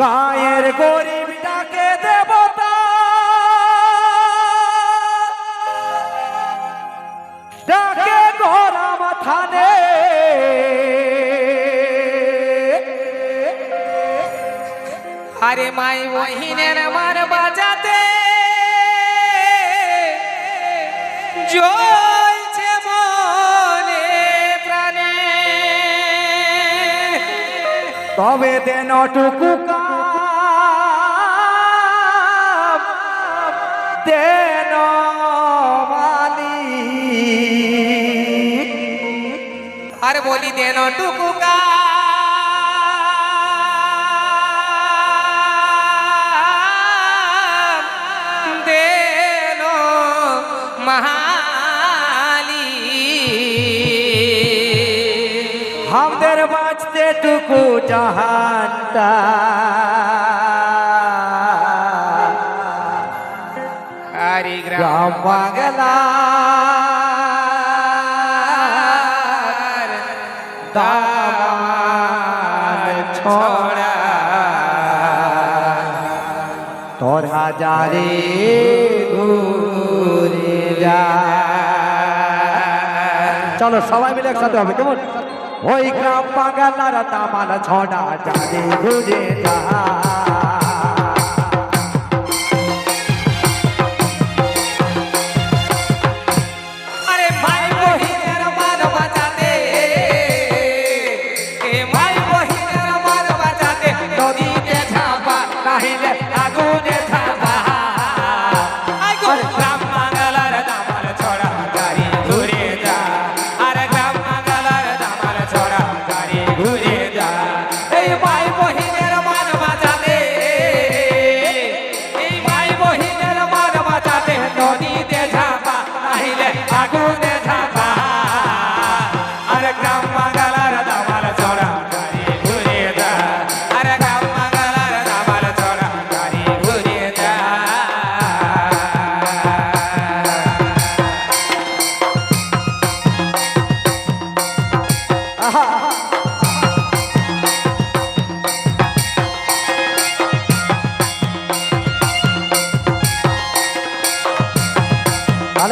গায়ের গরিব ডাকে দেবতা। ডাকে গরা মাথানে। আরে মাই বহিনের মার বাজাতে। তবে দেন টুকু ಬಾರ್ ಬೋಲಿದೇನೋ ಟುಕುಕ ದೇನೋ ಮಹಾಲಿ बाजते टुकु ग्राम बागला ছড়া। তোর হাজারে চলো সবাই মিলে একসাথে হবে, কেমন? ওই গ্রাম বাঙালারা তামালা ছড়া যারে ঘুরে যা।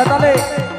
Fortaleza.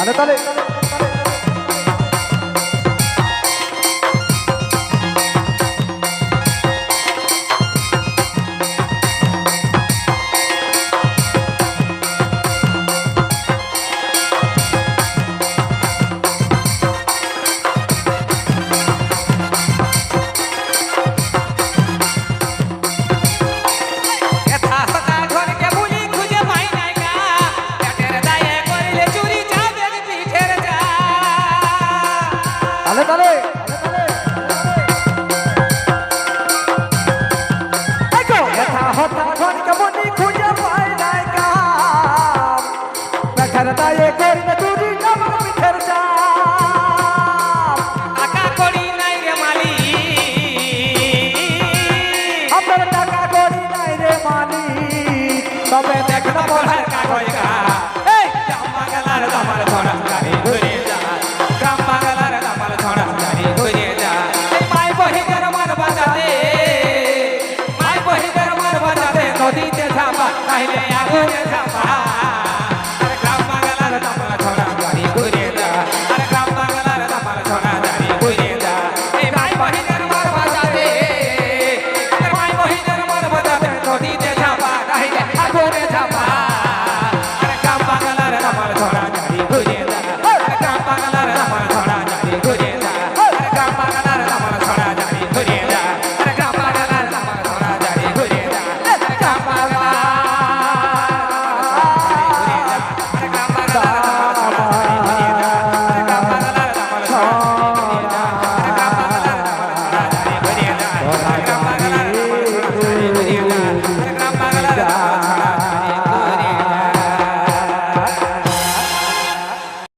মানে তাহলে পড়ার কাগজ